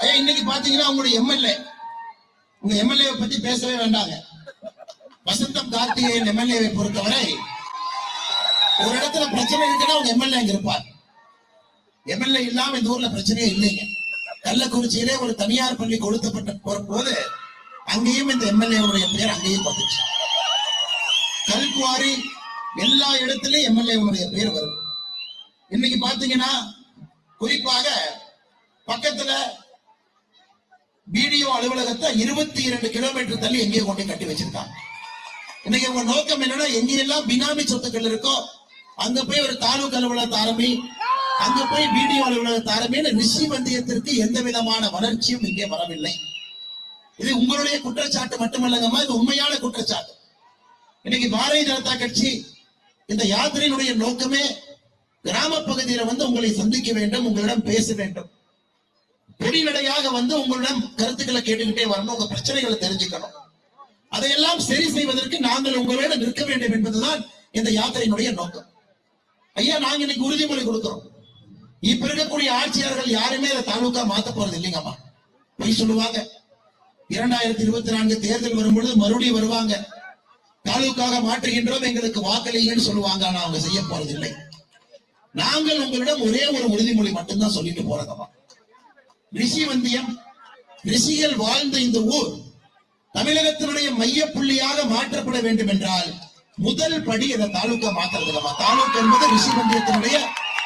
ஐயா இன்னைக்கு பாத்தீங்கன்னா உங்களுடைய எம்எல்ஏ. உங்க எம்எல்ஏ பத்தி பேசவே வேண்டாங்க. வசந்தம் கார்த்திகேயன் எம்எல்ஏவை பொறுத்தவரை ஒரு இடத்துல பிரச்சனை இருக்குன்னா உங்க எம்எல்ஏ அங்க இருப்பார். எம்எல்ஏ இல்லாம இந்த ஊர்ல பிரச்சனையே இல்லைங்க. கள்ளக்குறிச்சியிலே ஒரு தனியார் பள்ளி கொளுத்தப்பட்ட போற போது அங்கேயும் இந்த எம்எல்ஏவுடைய பேர் அங்கேயும் வந்துச்சு. கல்குவாரி எல்லா இடத்துலயும் எம்எல்ஏவுடைய பேர் வரும். இன்னைக்கு பாத்தீங்கன்னா குறிப்பாக பக்கத்துல பிடிஓ அலுவலகத்தை இருபத்தி இரண்டு கிலோமீட்டர் தள்ளி எங்கேயோ கொண்டு கட்டி வச்சிருக்காங்க. இன்னைக்கு உங்க நோக்கம் என்னன்னா எங்கெல்லாம் பினாமி சொத்துக்கள் இருக்கோ அங்க போய் ஒரு தாலுக் அலுவலகத்தை ஆரம்பி அங்க போய் பிடிஓ அலுவலகத்தை ஆரம்பின்னு ரிஷி வந்தியத்திற்கு எந்த விதமான வளர்ச்சியும் இங்கே வரவில்லை. இது உங்களுடைய குற்றச்சாட்டு மட்டுமல்லங்கம்மா இது உண்மையான குற்றச்சாட்டு. இன்னைக்கு பாரதிய ஜனதா கட்சி இந்த யாத்திரையினுடைய நோக்கமே கிராம பகுதியில வந்து உங்களை சந்திக்க வேண்டும் உங்களிடம் பேச வேண்டும். பொடிநடையாக வந்து உங்களிடம் கருத்துக்களை கேட்டுக்கிட்டே வரணும் உங்க பிரச்சனைகளை தெரிஞ்சுக்கணும். அதையெல்லாம் சரி செய்வதற்கு நாங்கள் உங்களோட நிற்க வேண்டும் என்பதுதான் இந்த யாத்திரையினுடைய நோக்கம். ஐயா நாங்க இன்னைக்கு உறுதிமொழி கொடுக்கிறோம். இப்ப இருக்கக்கூடிய ஆட்சியாளர்கள் யாருமே அதை தாலுக்கா மாத்த போறது இல்லைங்கம்மா. பொய் சொல்லுவாங்க. இரண்டாயிரத்தி இருபத்தி நான்கு தேர்தல் வரும்பொழுது மறுபடியும் வருவாங்க. தாலுக்காக மாற்றுகின்றோம் எங்களுக்கு வாக்களிங்கன்னு சொல்லுவாங்க ஆனா அவங்க செய்ய போறது இல்லை நாங்கள் உங்களிடம் ஒரே ஒரு உறுதிமொழி மட்டும்தான் சொல்லிட்டு போறதம்மா ரிஷி வந்தியம் ரிஷிகள் வாழ்ந்த இந்த ஊர் தமிழகத்தினுடைய மைய புள்ளியாக மாற்றப்பட வேண்டும் என்றால் முதல் படி இந்த தாலுக்கா மாற்றுறதுலமா தாலுக்கா என்பது ரிஷி வந்தியத்தினுடைய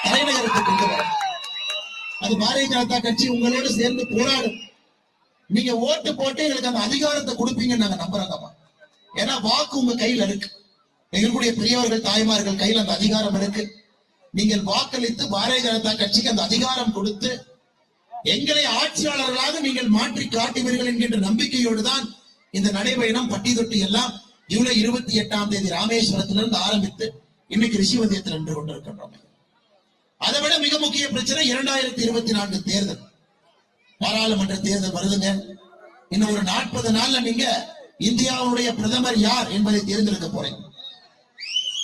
தலைநகரத்தை கொண்டு வரும். அது பாரதிய ஜனதா கட்சி உங்களோடு சேர்ந்து போராடும். நீங்க ஓட்டு போட்டு எங்களுக்கு அந்த அதிகாரத்தை கொடுப்பீங்கன்னு நாங்க நம்புறோங்கம்மா ஏன்னா வாக்கு உங்க கையில இருக்கு. எங்களுடைய பெரியவர்கள் தாய்மார்கள் கையில் அந்த அதிகாரம் இருக்கு. நீங்கள் வாக்களித்து பாரதிய ஜனதா கட்சிக்கு அந்த அதிகாரம் கொடுத்து எங்களை ஆட்சியாளர்களாக நீங்கள் மாற்றி காட்டுவீர்கள் என்கின்ற நம்பிக்கையோடு தான் இந்த நடைபயணம் பட்டி தொட்டி எல்லாம் ஜூலை இருபத்தி எட்டாம் தேதி ராமேஸ்வரத்திலிருந்து ஆரம்பித்து இன்னைக்கு ரிஷிவந்தியத்தில் நின்று கொண்டிருக்கின்றோம். அதை விட மிக முக்கிய பிரச்சனை இரண்டாயிரத்தி இருபத்தி நான்கு தேர்தல். பாராளுமன்ற தேர்தல் வருதுங்க. இன்னும் ஒரு நாற்பது நாள்ல நீங்க இந்தியாவுடைய பிரதமர் யார் என்பதை தேர்ந்தெடுக்க போறீங்க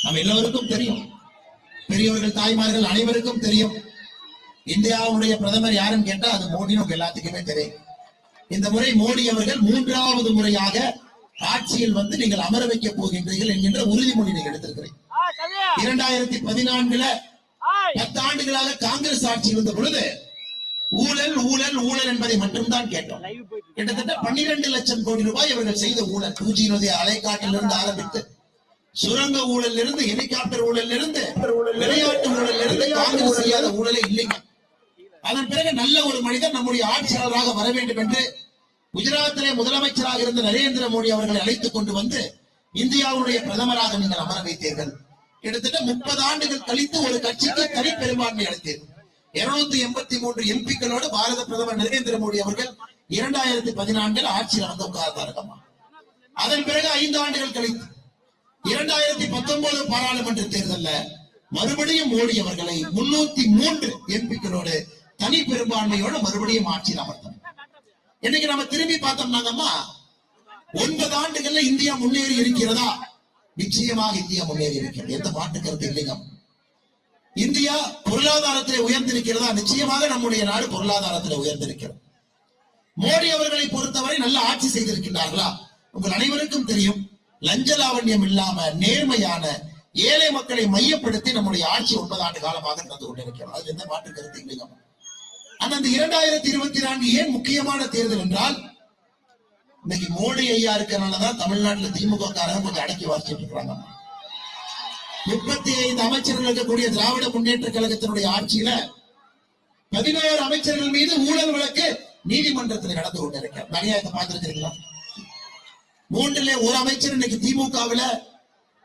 நம்ம எல்லோருக்கும் தெரியும். பெரியவர்கள் தாய்மார்கள் அனைவருக்கும் தெரியும். இந்தியாவுடைய பிரதமர் யாருன்னு கேட்டா அது மோடின்னு உங்க எல்லாத்துக்குமே தெரியும். இந்த முறை மோடி அவர்கள் மூன்றாவது முறையாக ஆட்சியில் வந்து நீங்கள் அமர வைக்க போகின்றீர்கள் என்கின்ற உறுதிமொழி நீங்கள் எடுத்திருக்கிறீங்க இரண்டாயிரத்தி பதினான்குல பத்து ஆண்டுகளாக காங்கிரஸ் ஆட்சி இருந்த பொழுது ஊழல் ஊழல் ஊழல் என்பதை மட்டும்தான் கேட்டோம். கிட்டத்தட்ட பன்னிரண்டு லட்சம் கோடி ரூபாய் இவர்கள் செய்த ஊழல். டூ ஜி நதி அலைக்காட்டிலிருந்து ஆரம்பித்து சுரங்க ஊழல் இருந்து ஹெலிகாப்டர் ஊழல் இருந்து விளையாட்டு ஊழல் இருந்து காங்கிரஸ் செய்யாத ஊழலே இல்லைங்க. அதன் பிறகு நல்ல ஒரு மனிதர் நம்முடைய ஆட்சியாளராக வர வேண்டும் என்று குஜராத்திலே முதலமைச்சராக இருந்த நரேந்திர மோடி அவர்களை அழைத்துக் கொண்டு வந்து இந்தியாவுடைய பிரதமராக நீங்கள் அமர வைத்தீர்கள். கிட்டத்தட்ட முப்பது ஆண்டுகள் கழித்து ஒரு கட்சிக்கு தனி பெரும்பான்மை அளித்தீர்கள் இருநூத்தி எண்பத்தி மூன்று எம்பிக்களோடு பாரத பிரதமர் நரேந்திர மோடி அவர்கள் இரண்டாயிரத்தி பதினான்கில் ஆட்சியில் வந்து உட்கார்ந்தார்கள்மா அதன் பிறகு ஐந்து ஆண்டுகள் கழித்து இரண்டாயிரத்தி பத்தொன்பது பாராளுமன்ற தேர்தல்ல மறுபடியும் மோடி அவர்களை முன்னூத்தி மூன்று எம்பிக்களோடு தனி பெரும்பான்மையோடு மறுபடியும் ஆட்சியில் அமர்த்தணும். இன்னைக்கு நம்ம திரும்பி பார்த்தோம்னாங்கம்மா ஒன்பது ஆண்டுகள்ல இந்தியா முன்னேறி இருக்கிறதா? நிச்சயமாக இந்தியா முன்னேறி இருக்கிறது. எந்த மாற்று கருத்து இல்லைங்க. இந்தியா பொருளாதாரத்திலே உயர்ந்திருக்கிறதா? நிச்சயமாக நம்முடைய நாடு பொருளாதாரத்திலே உயர்ந்திருக்கிறது. மோடி அவர்களை பொறுத்தவரை நல்ல ஆட்சி செய்திருக்கின்றார்களா? உங்கள் அனைவருக்கும் தெரியும். லஞ்ச லாவண்யம் இல்லாம நேர்மையான ஏழை மக்களை மையப்படுத்தி நம்முடைய ஆட்சி ஒன்பது ஆண்டு காலமாக நடந்து கொண்டிருக்கிறோம். அது எந்த மாற்று கருத்து இல்லைங்க. ஆனா அந்த இரண்டாயிரத்தி இருபத்தி நான்கு ஏன் முக்கியமான தேர்தல் என்றால் இன்னைக்கு மோடி ஐயா இருக்கிறனாலதான் தமிழ்நாட்டுல திமுக காரங்க கொஞ்சம் அடக்கி வாசிட்டு இருக்கிறாங்க. முப்பத்தி ஐந்து அமைச்சர்கள் இருக்கக்கூடிய திராவிட முன்னேற்ற கழகத்தினுடைய ஆட்சியில பதினோரு அமைச்சர்கள் மீது ஊழல் வழக்கு நீதிமன்றத்தில் நடந்து கொண்டிருக்க அநியாயத்தை பார்த்திருக்கிறீங்களா? மூன்றிலே ஒரு அமைச்சர் இன்னைக்கு திமுகவில்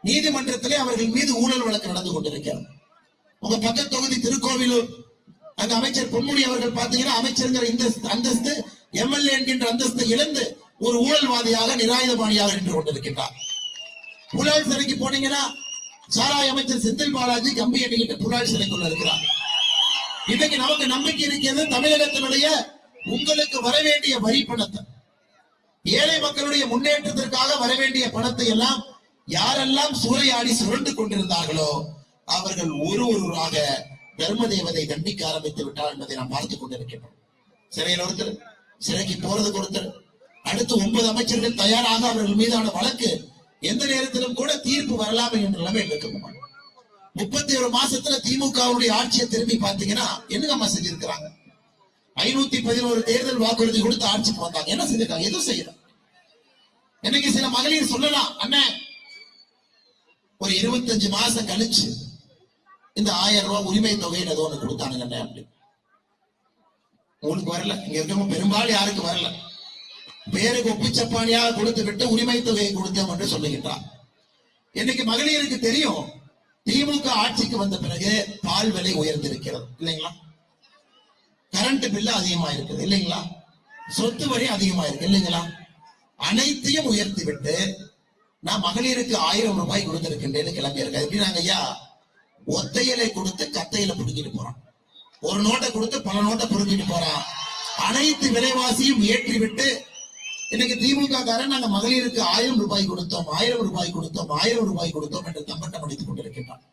நீதிமன்றத்திலே அவர்கள் மீது ஊழல் வழக்கு நடந்து கொண்டிருக்கிறது. உங்க பக்க தொகுதி திருக்கோவிலூர் அங்க அமைச்சர் பொன்முடி அவர்கள் பாத்தீங்கன்னா அமைச்சருங்கிற இந்த அந்தஸ்து எம்எல்ஏ என்கின்ற அந்தஸ்தை இழந்து ஒரு ஊழல்வாதியாக நிராயுதபாணியாக நின்று கொண்டிருக்கின்றார். புலால் சிறைக்கு போனீங்கன்னா சாராய் அமைச்சர் செந்தில் பாலாஜி கம்பி எண்ணிக்கிட்டு புலால் சிறைக்குள்ள இருக்கிறார். இன்னைக்கு நமக்கு நம்பிக்கை இருக்கிறது தமிழகத்தினுடைய உங்களுக்கு வரவேண்டிய வரி பணத்தை ஏழை மக்களுடைய முன்னேற்றத்திற்காக வர வேண்டிய பணத்தை எல்லாம் யாரெல்லாம் சூறையாடி சுரண்டு கொண்டிருந்தார்களோ அவர்கள் ஒரு ஒருவராக தர்ம தேவதை கண்டிக்க ஆரம்பித்து விட்டார் என்பதை நாம் பார்த்துக் கொண்டிருக்கிறோம் சிறையில் ஒருத்தர் சிறைக்கு போறதுக்கு ஒருத்தர் அடுத்து ஒன்பது அமைச்சர்கள் தயாராக அவர்கள் மீதான வழக்கு எந்த நேரத்திலும் கூட தீர்ப்பு வரலாமே என்ற நிலைமை இருக்கிறோம் முப்பத்தி ஒரு மாசத்துல திமுகவுடைய ஆட்சியை திரும்பி பார்த்தீங்கன்னா என்னங்கம்மா செஞ்சிருக்கிறாங்க? ஐநூத்தி பதினோரு தேர்தல் வாக்குறுதி கொடுத்து ஆட்சிக்கு வந்தாங்க என்ன செஞ்சிருக்காங்க? எதுவும் செய்யல. இன்னைக்கு சில மகளிர் சொல்லலாம் அண்ணன் ஒரு இருபத்தஞ்சு மாசம் கழிச்சு இந்த ஆயிரம் ரூபாய் உரிமை தொகைன்னு ஏதோ ஒண்ணு கொடுத்தானுங்க அண்ணன் அப்படி உங்களுக்கு வரல. இங்க இருக்கவங்க பெரும்பாலும் யாருக்கு வரல. பேருக்கு ஒப்பிச்சப்பானியாக கொடுத்து விட்டு உரிமை தொகையை கொடுத்தோம் என்று சொல்லுகின்றார். இன்னைக்கு மகளிருக்கு தெரியும் திமுக ஆட்சிக்கு வந்த பிறகு பால் விலை உயர்ந்திருக்கிறது. இல்லைங்களா? கரண்ட் பில்லு அதிகமா இருக்குது இல்லைங்களா? சொத்து வரி அதிகமா இருக்கு இல்லைங்களா? அனைத்தையும் உயர்த்தி விட்டு நான் மகளிருக்கு ஆயிரம் ரூபாய் கொடுத்திருக்கின்றேன்னு கிளம்பி இருக்கேன் எப்படின்னாங்க ஐயா? ஒத்தையலை கொடுத்து கத்தையில புடுங்கிட்டு போறான். ஒரு நோட்டை கொடுத்து பல நோட்டை புடுங்கிட்டு போறான். அனைத்து விலைவாசியும் ஏற்றி விட்டு இன்னைக்கு திமுக காரன் நாங்க மகளிருக்கு ஆயிரம் ரூபாய் கொடுத்தோம் ஆயிரம் ரூபாய் கொடுத்தோம் ஆயிரம் ரூபாய் கொடுத்தோம் என்று தம்பட்டம் அடித்துக் கொண்டிருக்கின்றான்.